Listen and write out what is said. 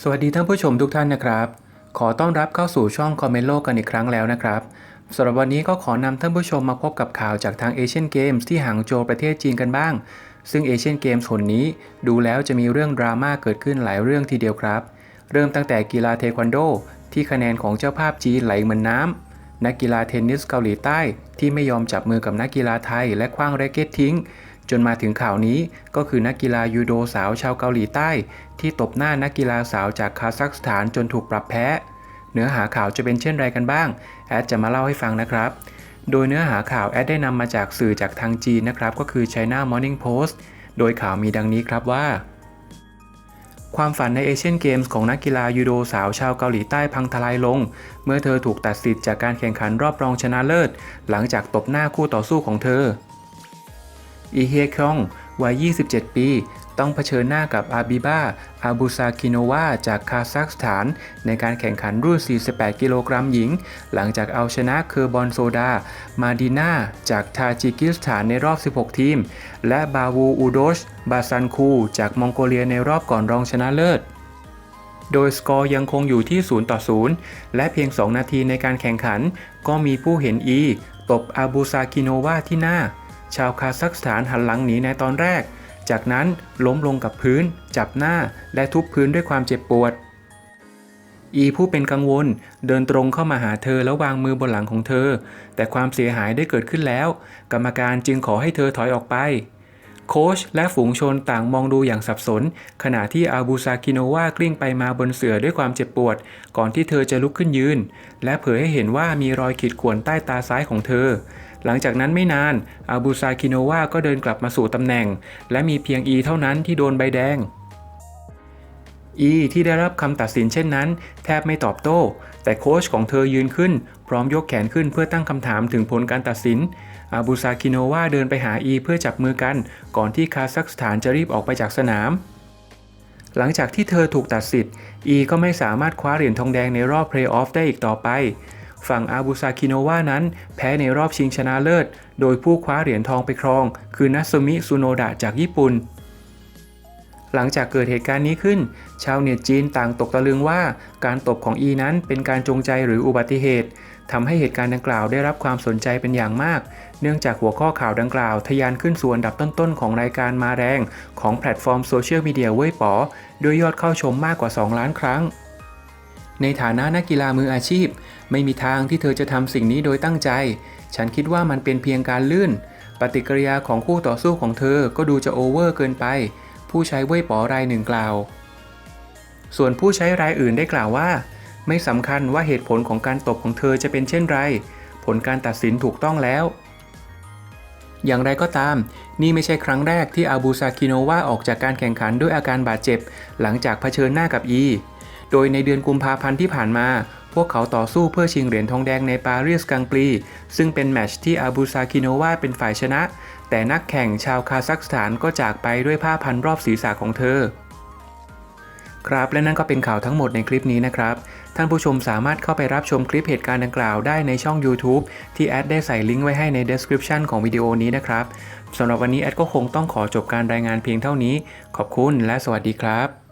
สวัสดีท่านผู้ชมทุกท่านนะครับ ขอต้อนรับเข้าสู่ช่องคอมเมนโลกันอีกครั้งแล้วนะครับสำหรับวันนี้ก็ขอนำท่านผู้ชมมาพบกับข่าวจากทางเอเชียนเกมส์ที่หางโจวประเทศจีนกันบ้าง ซึ่งเอเชียนเกมส์หนนี้ดูแล้วจะมีเรื่องดราม่าเกิดขึ้นหลายเรื่องทีเดียวครับ เริ่มตั้งแต่กีฬาเทควันโด ที่คะแนนของเจ้าภาพจีนไหลเหมือนน้ำนักกีฬาเทนนิสเกาหลีใต้ ที่ไม่ยอมจับมือกับนักกีฬาไทย และคว้างแร็กเก็ตทิ้ง จนมาถึงข่าวนี้ก็คือนักกีฬายูโดสาวชาวเกาหลีใต้ ที่ตบหน้านักกีฬาสาวจากคาซัคสถานจนถูกปรับแพ้ เนื้อหาข่าวจะเป็นเช่นไรกันบ้าง แอดจะมาเล่าให้ฟังนะครับ โดยเนื้อหาข่าวแอดได้นำมาจากสื่อจากทางจีนนะครับ ก็คือ China Morning Post โดยข่าวมีดังนี้ครับว่า ความฝันในเอเชียนเกมส์ของนักกีฬายูโดสาวชาวเกาหลีใต้พังทลายลง เมื่อเธอถูกตัดสิทธิ์จากการแข่งขันรอบรองชนะเลิศ หลังจากตบหน้าคู่ต่อสู้ของเธอ อีเฮียคองวัย 27 ปี ต้องเผชิญหน้ากับอาบิบาอาบูซาคิโนวาจากคาซัคสถาน ในการแข่งขันรุ่น 48 กิโลกรัมหญิง หลังจากเอาชนะเคอร์บอนโซดา มาดีนาจากทาจิกิสถานในรอบ 16 ทีม และบาวูอูโดช บาซันคู จากมองโกเลียในรอบก่อนรองชนะเลิศโดยสกอร์ยังคงอยู่ที่ 0 ต่อ 0 และเพียง 2 นาทีในการแข่งขัน ก็มีผู้เห็นอี ตบอาบูซาคิโนวาที่หน้า ชาวคาซัคสถานหันหลังหนีในตอนแรก จากนั้นล้มลงกับพื้น จับหน้าและทุบพื้นด้วยความเจ็บปวด อีผู้เป็นกังวลเดินตรงเข้ามาหาเธอแล้ววางมือบนหลังของเธอ แต่ความเสียหายได้เกิดขึ้นแล้ว กรรมการจึงขอให้เธอถอยออกไปโค้ชและฝูงชนต่างมองดูอย่างสับสน ขณะที่อาบูซากิโนวากลิ้งไปมาบนเสื่อด้วยความเจ็บปวด ก่อนที่เธอจะลุกขึ้นยืน และเผยให้เห็นว่ามีรอยขีดข่วนใต้ตาซ้ายของเธอ หลังจากนั้นไม่นานอาบูซากิโนวาก็เดินกลับมาสู่ตำแหน่ง และมีเพียงอีเท่านั้นที่โดนใบแดงอีที่ได้รับคำตัดสินเช่นนั้น แทบไม่ตอบโต้ แต่โค้ชของเธอยืนขึ้น พร้อมยกแขนขึ้นเพื่อตั้งคำถามถึงผลการตัดสิน อาบูซาคิโนวาเดินไปหาอีเพื่อจับมือกัน ก่อนที่คาซัคสถานจะรีบออกไปจากสนาม หลังจากที่เธอถูกตัดสิทธิ์อีก็ไม่สามารถคว้าเหรียญทองแดงในรอบเพลย์ออฟได้อีกต่อไป ฝั่งอาบูซาคิโนวานั้น แพ้ในรอบชิงชนะเลิศ โดยผู้คว้าเหรียญทองไปครอง คือนัสมิซุโนดะจากญี่ปุ่น หลังจากเกิดเหตุการณ์นี้ขึ้น ชาวเน็ตจีนต่างตกตะลึงว่า การตบของอีนั้นเป็นการจงใจหรืออุบัติเหตุทำให้เหตุการณ์ดังกล่าวได้รับความสนใจเป็นอย่างมาก เนื่องจากหัวข้อข่าวดังกล่าวทะยานขึ้นสู่อันดับต้นๆ ของรายการมาแรง ของแพลตฟอร์มโซเชียลมีเดียเว่ยป๋อโดยยอดเข้าชมมากกว่า 2 ล้านครั้ง ในฐานะนักกีฬามืออาชีพ ไม่มีทางที่เธอจะทำสิ่งนี้โดยตั้งใจ ฉันคิดว่ามันเป็นเพียงการลื่น ปฏิกิริยาของคู่ต่อสู้ของเธอก็ดูจะโอเวอร์เกินไป ผู้ใช้เว่ยป๋อรายหนึ่งกล่าว ส่วนผู้ใช้รายอื่นได้กล่าวว่า ไม่สำคัญว่าเหตุผลของการตบของเธอจะเป็นเช่นไร ผลการตัดสินถูกต้องแล้ว อย่างไรก็ตาม นี่ไม่ใช่ครั้งแรกที่อาบูซาคิโนวาออกจากการแข่งขันด้วยอาการบาดเจ็บ หลังจากเผชิญหน้ากับอี โดยในเดือนกุมภาพันธ์ที่ผ่านมา พวกเขาต่อสู้เพื่อชิงเหรียญทองแดงในปารีสกังปรี ซึ่งเป็นแมตช์ที่อาบูซาคิโนวาเป็นฝ่ายชนะ แต่นักแข่งชาวคาซัคสถานก็จากไปด้วยผ้าพันรอบศีรษะของเธอครับและนั่นก็เป็นข่าวทั้งหมดในคลิปนี้นะครับ ท่านผู้ชมสามารถเข้าไปรับชมคลิปเหตุการณ์ดังกล่าวได้ในช่อง YouTube ที่แอดได้ใส่ลิงก์ไว้ให้ใน description ของวิดีโอนี้นะครับสำหรับวันนี้แอดก็คงต้องขอจบการรายงานเพียงเท่านี้ ขอบคุณและสวัสดีครับ